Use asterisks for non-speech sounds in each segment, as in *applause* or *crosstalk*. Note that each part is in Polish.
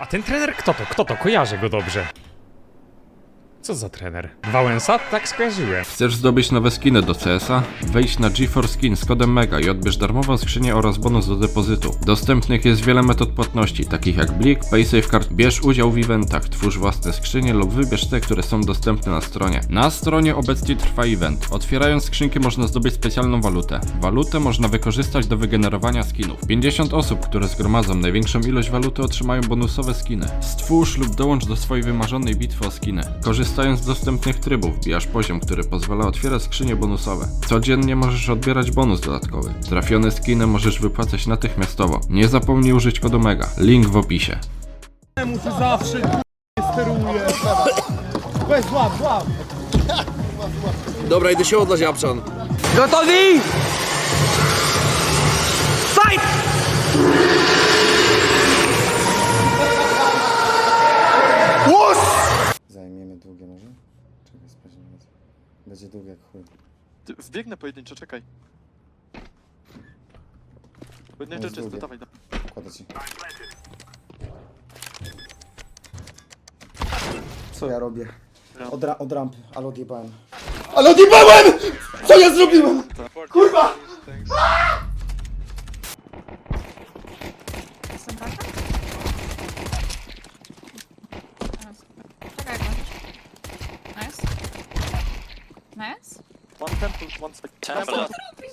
A ten trener kto to? Kto to? Kojarzę go dobrze. Co za trener? Wałęsa? Tak skojarzyłem. Chcesz zdobyć nowe skiny do CS-a? Wejdź na GeForce Skin z kodem MEGA i odbierz darmową skrzynię oraz bonus do depozytu. Dostępnych jest wiele metod płatności, takich jak Blik, PaySafeCard. Bierz udział w eventach, twórz własne skrzynie lub wybierz te, które są dostępne na stronie. Na stronie obecnie trwa event. Otwierając skrzynki można zdobyć specjalną walutę. Walutę można wykorzystać do wygenerowania skinów. 50 osób, które zgromadzą największą ilość waluty otrzymają bonusowe skiny. Stwórz lub dołącz do swojej wymarzonej bitwy o skiny. Korzystając z dostępnych trybów, bijasz poziom, który pozwala otwierać skrzynie bonusowe. Codziennie możesz odbierać bonus dodatkowy. Trafione skiny możesz wypłacać natychmiastowo. Nie zapomnij użyć kodu MEGA. Link w opisie. Dobra, idę się oddać, Japczan. Gotowi? Fight! Będzie długie jak chuj. Ty, Wbiegnę pojedynczo, czekaj. Pojedynczo jest czysto, długie. dawaj, dawaj. Kładę ci. Co ja robię? Od, ra od rampy, ale odjebałem. Ale odjebałem! Co ja zrobiłem? Kurwa! Jestem taka? Czekaj, jak możesz. Nice. Nice. One temple, one side.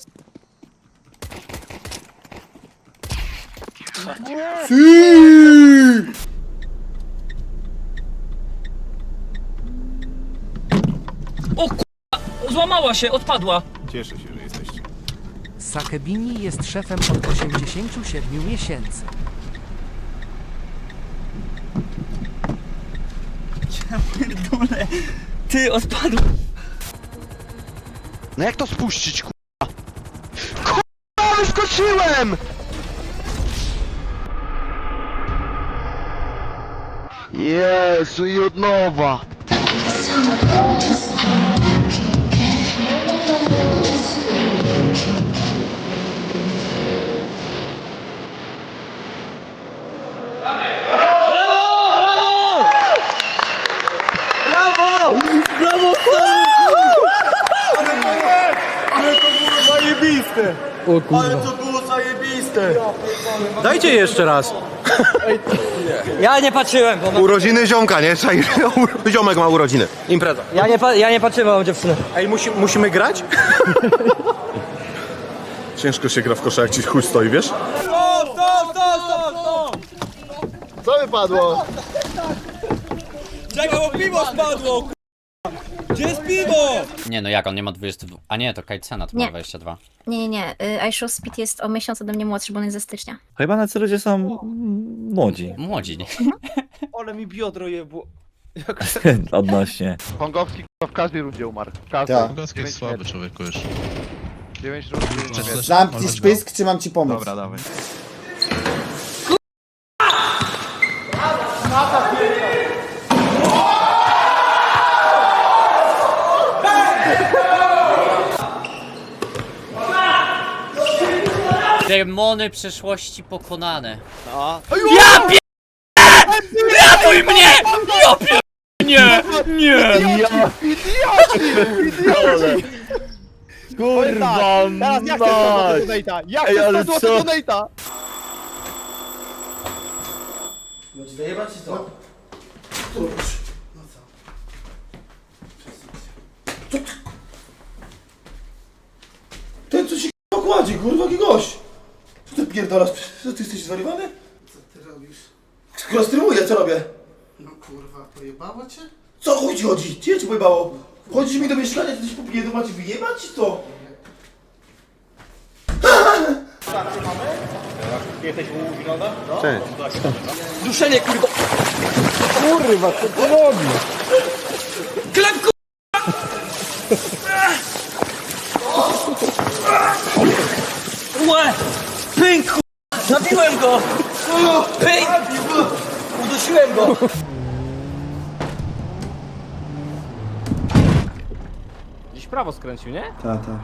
Temple. Złamała się, odpadła. Sakebini jest szefem od 87 miesięcy. Ty, odpadła. No jak to spuścić, kurwa? Kurwa, wyskoczyłem! Jezu, i od nowa. Dajcie jeszcze raz. *laughs* Ja nie patrzyłem, bo Urodziny ziomka, nie? Czaj, *laughs* Ziomek ma urodziny. Impreza. ja nie, pa- ja nie patrzyłem, dziewczynę. Ej, musi, musimy grać? *laughs* Ciężko się gra w kosza, jak ci chuj stoi, wiesz? Co wypadło? Czekaj, bo piwo spadło! Gdzie jest piwo? Nie no jak, on nie ma 22. A nie, to Kajcena to ma Nie. 22. Nie, nie, nie. y, iShow Speed jest o miesiąc ode mnie młodszy, bo on jest ze stycznia. Chyba na co ludzie są mm, młodzi. Młodzi, nie? Ale mi biodro jebło. *laughs* Odnośnie. Pongowski w każdej rundzie umarł. W każdej. Tak. Jest słaby człowiek już. 9 rund. Zamknij spysk, czy mam ci pomóc? Dobra, dawaj. Demony przeszłości pokonane. No. Ja pie... Ratuj mnie! Ja pie... Nie! Nie! Kurwa, Teraz ja chcę do donate'a! Ja chcę ale 100 co? zł donate'a! Ten co się k***a kładzie, kurwa, jaki gość! Co ty pierdolasz? Co ty jesteś zwariowany? Co ty robisz? Skoro streamuję, co robię? No kurwa, pojebało cię? Co chuj ci chodzi? Cię ci pojebało? Chodzisz mi do mieszkania, ty coś popije, to macie wyjebać czy co? Duszenie, kurwa. Kurwa, co to robi? skręcił, nie? Ta, ta.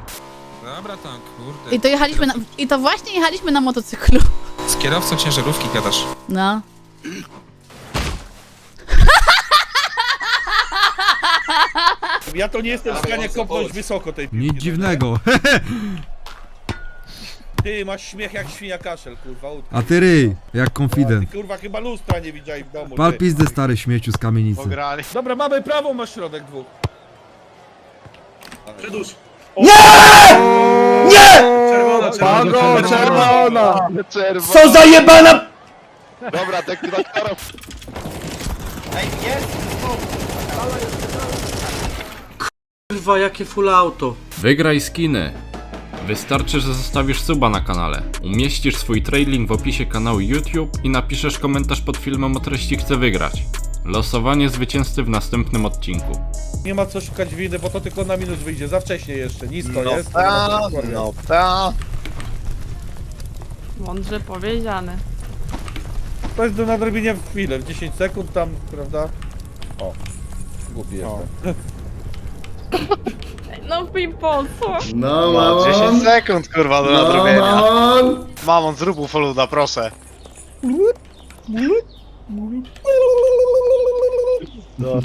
Dobra tam, kurde. I to jechaliśmy na, I to właśnie jechaliśmy na motocyklu. *laughs* Z kierowcą ciężarówki gadasz. No. Ja to nie jestem w stanie kopnąć wysoko tej Nic dziwnego. *laughs* Ty masz śmiech jak świnia kaszel, kurwa. A ty ryj, jak konfident. kurwa chyba lustra nie widziałeś w domu. Pal ty. pizdę stary śmieciu z kamienicy. Dobra, mamy prawą, masz środek dwóch. Przedusz. Pago, czerwona! Czerwona! Co za jebana... Dobra, dektywatora. Kurwa, jakie full auto. Wygraj skiny. Wystarczy, że zostawisz suba na kanale, umieścisz swój trailing w opisie kanału YouTube i napiszesz komentarz pod filmem o treści chcę wygrać. Losowanie zwycięzcy w następnym odcinku. Nie ma co szukać winy, bo to tylko na minus wyjdzie. Za wcześnie jeszcze, nisko jest. Ta, no ta. Mądrze powiedziane. To jest do nadrobienia w chwilę, w 10 sekund tam, prawda? O, głupi jestem. *laughs* No pimponco. No, No, 10 mamon. sekund, kurwa, do No, nadrobienia. mamon. Mamon, zrób ufoluda, proszę. No, *laughs*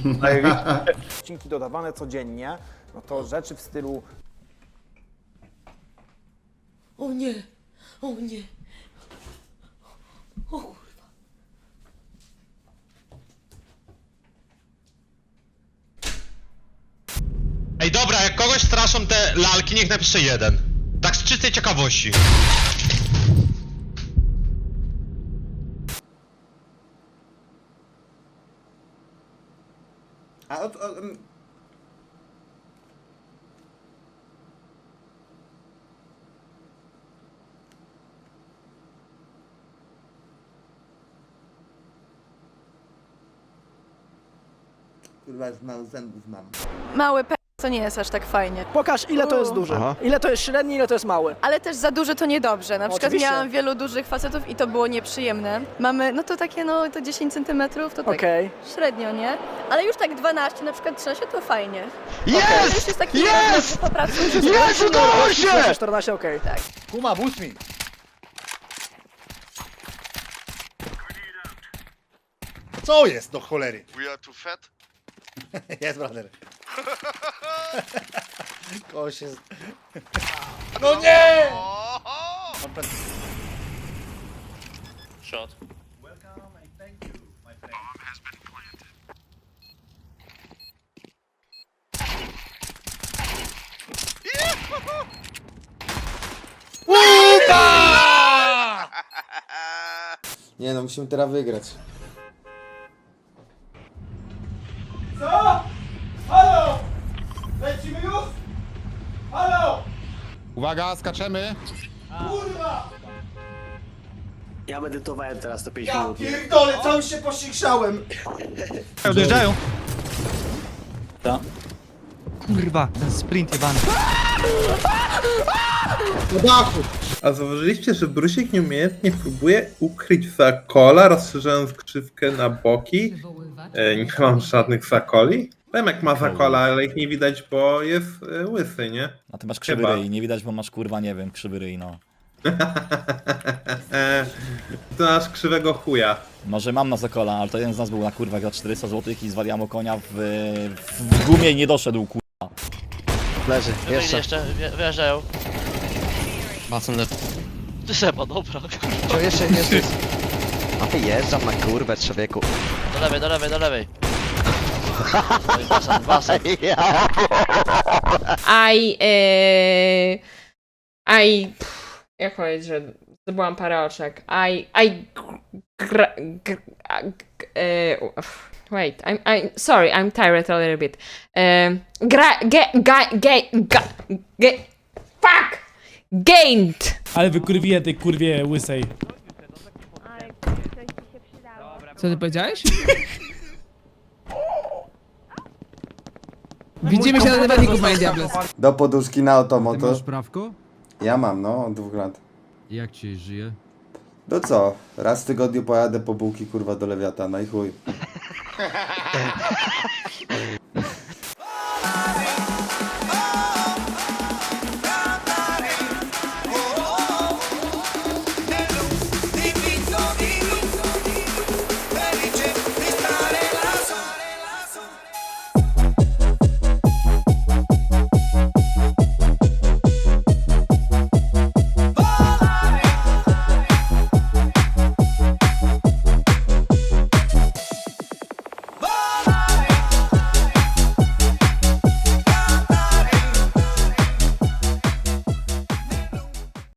Odcinki dodawane codziennie, no to rzeczy w stylu O nie, o nie. Ej, dobra, jak kogoś straszą te lalki, niech napisze jeden. Tak z czystej ciekawości. A od, od, Kurwa, z mało zębów mam. Mały p... to nie jest aż tak fajnie. Pokaż ile to jest duży. Ile to jest średni, ile to jest mały. Ale też za duże to niedobrze. Na przykład Oczywiście. miałam wielu dużych facetów i to było nieprzyjemne. Mamy, no to takie, no to 10 centymetrów, to tak Okej. średnio, nie? Ale już tak 12, na przykład 13 to fajnie. To Jest! już jest taki Jest! popracujesz. Jest, udało się! 14, okej. Kuma, boost mi. Co jest do cholery? We are too fat? *laughs* Jest, brother. *laughs* Koś jest... No nie! Shot. Nie no, musimy teraz wygrać. Uwaga, skaczemy. Ja medytowałem teraz te 5 Ja pierdolę, cały się posikszałem! Odjeżdżają. Kurwa, ten sprint jebany. Na dachu! A zauważyliście, że Brusik nieumiejętnie próbuje ukryć zakola, rozszerzając krzywkę na boki? E, nie mam żadnych zakoli. Pemek ma zakola, ale ich nie widać, bo jest e, łysy, nie? A ty masz krzywy Chyba. ryj, nie widać, bo masz kurwa, nie wiem, krzywy ryj, no. e, *laughs* to masz krzywego chuja. Może mam na zakola, ale to jeden z nas był na kurwa za 400 zł i zwaliamo konia w, w gumie i nie doszedł kurwa. Leży, jeszcze. jeszcze, wjeżdżają. Macen leży. Ty Seba, dobra. Co, jeszcze, jeszcze. A wyjeżdżam na kurwę, człowieku. Do lewej, do lewej, do lewej. I basen, basen. I, e, I, pff, jak powiedzieć, że zdobyłam parę oczek. I, I, gra, gr, g, uff, wait, I'm, I'm, sorry, I'm tired a little bit. E, gra, ge, ga, ge, ga, ge, fuck! Gained! Ale wykurwiłem tej kurwie łysej. Co ty powiedziałeś? *laughs* Widzimy się na dywaniku, panie Diables. Do poduszki na automotor. prawko? Ja mam, no, od dwóch lat. Jak ci żyje? No co, raz w tygodniu pojadę po bułki kurwa do Lewiatana i chuj. *laughs*